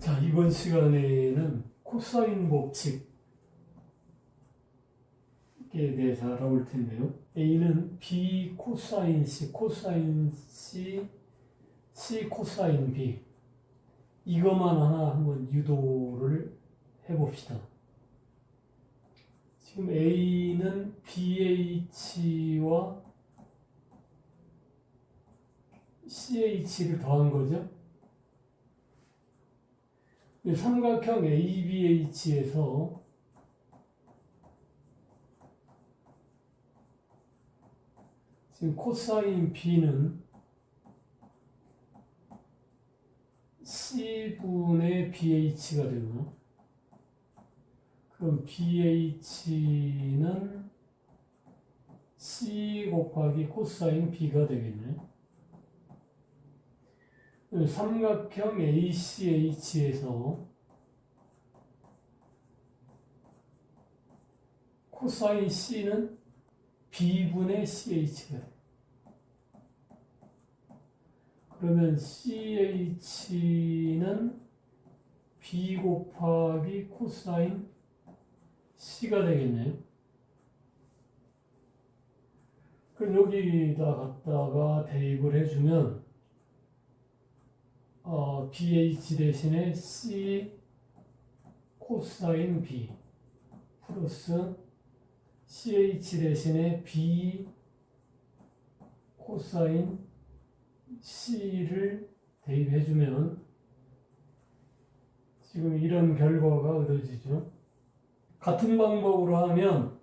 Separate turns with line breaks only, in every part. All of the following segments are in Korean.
자, 이번 시간에는 코사인 법칙에 대해서 알아볼 텐데요. A는 B 코사인 C, 코사인 C, C 코사인 B. 이것만 하나 한번 유도를 해봅시다. 지금 A는 BH와 CH를 더한 거죠. 이 삼각형 ABH에서 지금 코사인 B는 C분의 BH가 되고 그럼 BH는 C 곱하기 코사인 B가 되겠네. 삼각형 ACH에서 코사인 C는 B분의 CH가 돼. 그러면 CH는 B 곱하기 코사인 C가 되겠네요. 그럼 여기다 갖다가 대입을 해주면 어, BH 대신에 C 코사인 B 플러스 CH 대신에 B 코사인 C를 대입해주면 지금 이런 결과가 얻어지죠. 같은 방법으로 하면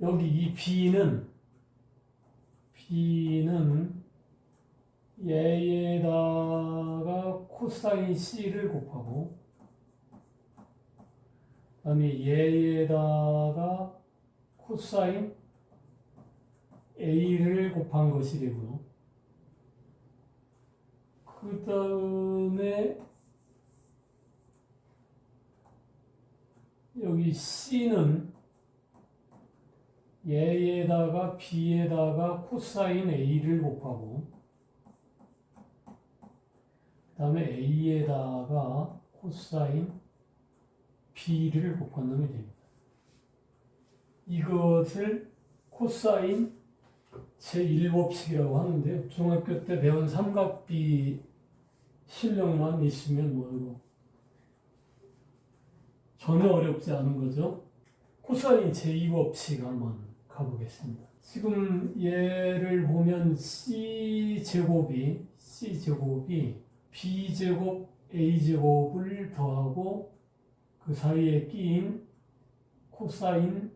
여기 이 B는 B는 얘에다가 코사인 C를 곱하고 그 다음에 얘에다가 코사인 A를 곱한 것이 되고요. 그 다음에 여기 C는 얘에다가 B에다가 코사인 A를 곱하고 그 다음에 A에다가 코사인 B를 곱한 놈이 됩니다. 이것을 코사인 제1법칙이라고 하는데요. 중학교 때 배운 삼각비 실력만 있으면 뭐 이거 전혀 어렵지 않은 거죠. 코사인 제2법칙 한번 가보겠습니다. 지금 얘를 보면 C제곱이 C제곱이 B제곱 A제곱을 더하고 그 사이에 끼인 코사인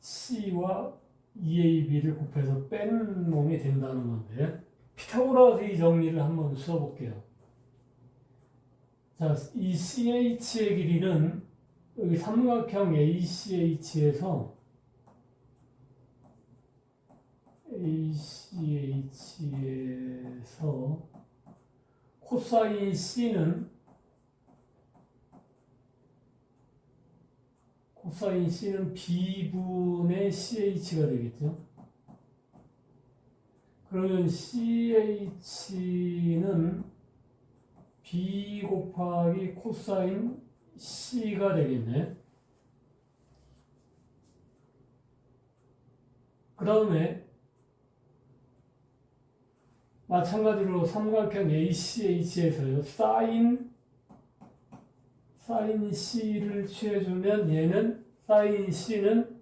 C와 2AB를 곱해서 뺀 놈이 된다는 건데 피타고라스의 정리를 한번 써볼게요. 자, 이 CH의 길이는 여기 삼각형 ACH에서 ACH에서 코사인 C는 코사인 C는 B분의 CH가 되겠죠. 그러면 CH는 B 곱하기 코사인 C가 되겠네. 그 다음에 마찬가지로 삼각형 ACH에서요. 사인 사인 C를 취해주면 얘는 사인 C는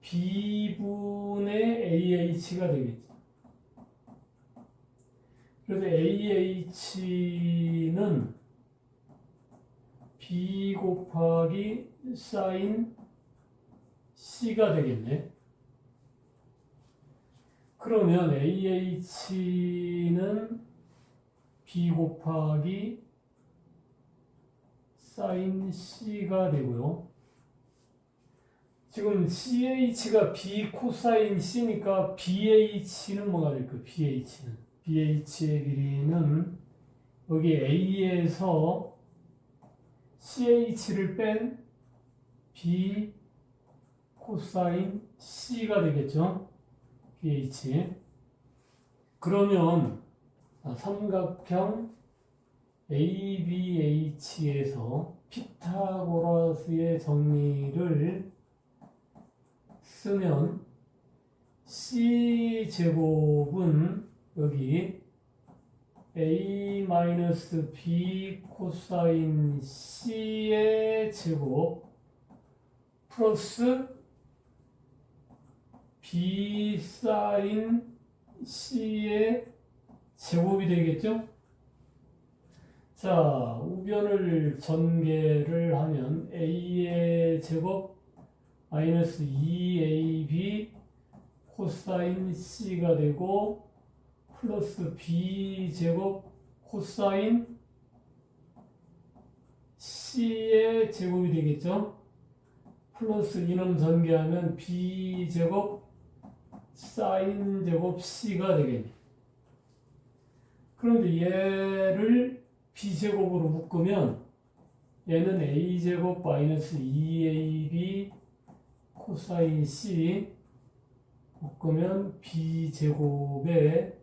B분의 AH가 되겠죠. 그래서 AH는 B 곱하기 사인 C가 되겠네. 그러면 AH는 B 곱하기 사인 C가 되고요. 지금 CH가 B 코사인 C니까 BH는 뭐가 될까요? BH는 BH의 길이는 여기 A에서 CH를 뺀 B 코사인 C가 되겠죠? BH. 그러면 삼각형 ABH에서 피타고라스의 정리를 쓰면 C 제곱은 여기 A 마이너스 B 코사인 C의 제곱 플러스 B 사인 C의 제곱이 되겠죠? 자, 우변을 전개를 하면 A의 제곱 마이너스 2AB 코사인 C가 되고 플러스 B 제곱 코사인 C의 제곱이 되겠죠? 플러스 이놈 전개하면 B 제곱 사인 제곱 C가 되겠네. 그런데 얘를 b제곱으로 묶으면 얘는 a제곱 마이너스 2ab 코사인 c 묶으면 b제곱에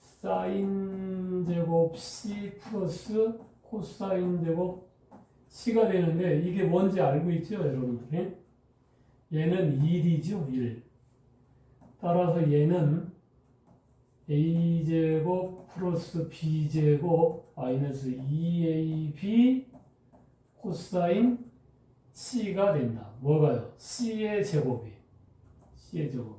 사인 제곱 c 플러스 코사인 제곱 c가 되는데 이게 뭔지 알고 있죠 여러분들이? 얘는 1이죠 1 따라서 얘는 a제곱 플러스 b제곱 마이너스 2ab 코사인 c가 된다. 뭐가요? c의 제곱이. c의 제곱.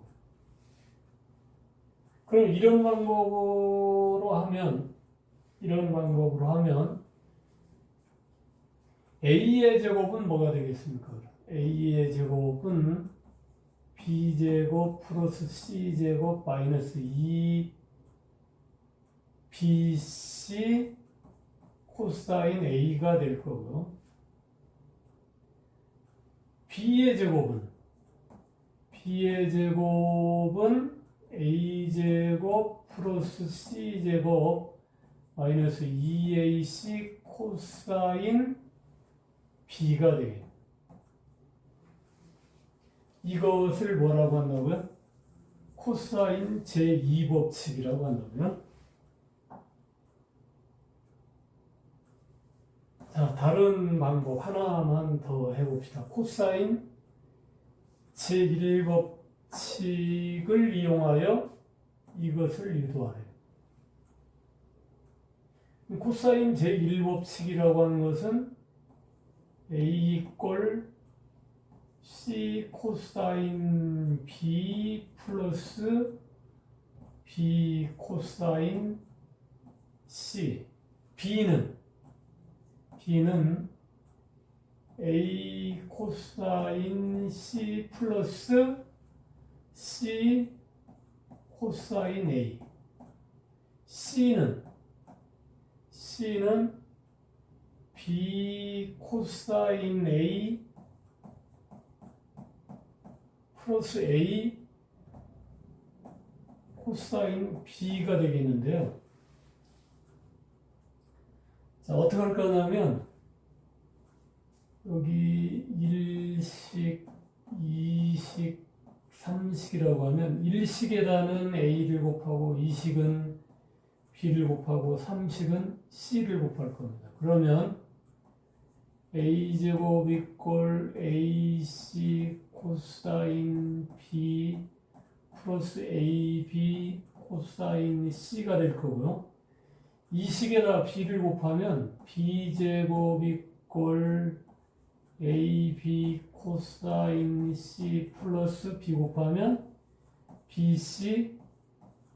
그럼 이런 방법으로 하면 이런 방법으로 하면 a의 제곱은 뭐가 되겠습니까? a의 제곱은 b제곱 플러스 c제곱 마이너스 2 BC 코사인 A가 될 거고요. B의 제곱은 B의 제곱은 A제곱 플러스 C제곱 마이너스 2AC 코사인 B가 되겠네. 이것을 뭐라고 한다고요? 코사인 제2법칙이라고 한다고요? 자, 다른 방법 하나만 더 해봅시다. 코사인 제1법칙을 이용하여 이것을 유도하래요. 코사인 제1법칙이라고 하는 것은 A 이꼴 C 코사인 B 플러스 B 코사인 C B는 B는 A 코사인 C 플러스 C 코사인 A. C는 C는 B 코사인 A 플러스 A 코사인 B가 되겠는데요. 자, 어떻게 할 거냐면, 여기 1식, 2식, 3식이라고 하면 1식에다는 A를 곱하고 2식은 B를 곱하고 3식은 C를 곱할 겁니다. 그러면 A제곱 이꼴 AC 코사인 B 플러스 AB 코사인 C가 될 거고요. 이 식에다 b를 곱하면 b제곱 이꼴 ab 코사인 c 플러스 b 곱하면 bc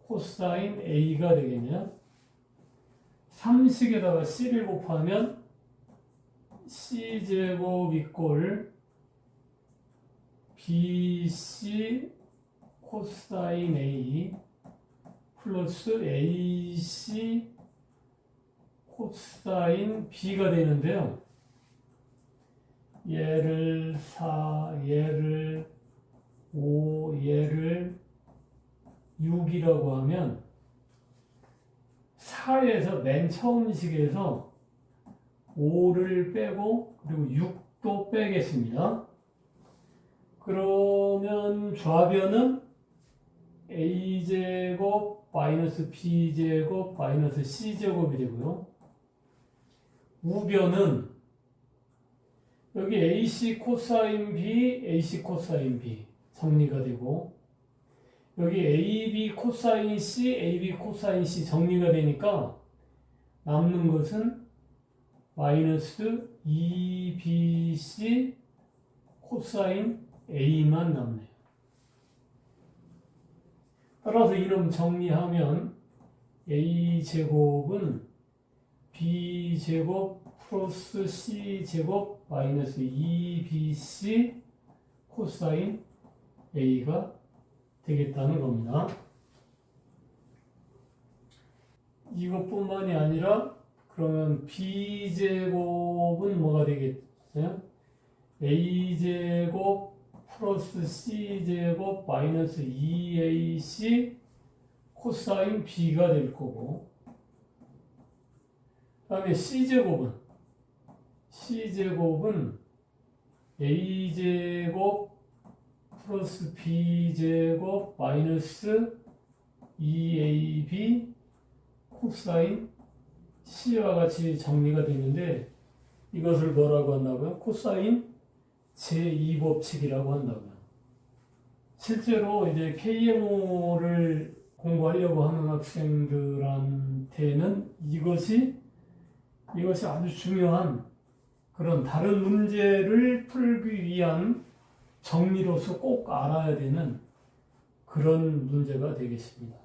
코사인 a가 되겠네요. 3식에다가 c를 곱하면 c제곱 이꼴 bc 코사인 a 플러스 ac 코사인 b가 되는데요. 얘를 4, 얘를 5, 얘를 6이라고 하면 4에서 맨 처음 식에서 5를 빼고 그리고 6도 빼겠습니다. 그러면 좌변은 a제곱 마이너스 b제곱 마이너스 c제곱이 되고요. 우변은 여기 AC 코사인 B, AC 코사인 B 정리가 되고 여기 AB 코사인 C, AB 코사인 C 정리가 되니까 남는 것은 마이너스 2BC 코사인 A만 남네요. 따라서 이놈 정리하면 A 제곱은 B 제곱 플러스 C 제곱 마이너스 2BC 코사인 A가 되겠다는 겁니다. 이것뿐만이 아니라 그러면 B 제곱은 뭐가 되겠어요? A 제곱 플러스 C 제곱 마이너스 2AC 코사인 B가 될 거고 다음에 C 제곱은 C 제곱은 A 제곱 플러스 B 제곱 마이너스 2AB 코사인 C와 같이 정리가 되는데 이것을 뭐라고 한다고요? 코사인 제2법칙이라고 한다고요. 실제로 이제 KMO를 공부하려고 하는 학생들한테는 이것이 이것이 아주 중요한 그런 다른 문제를 풀기 위한 정리로서 꼭 알아야 되는 그런 문제가 되겠습니다.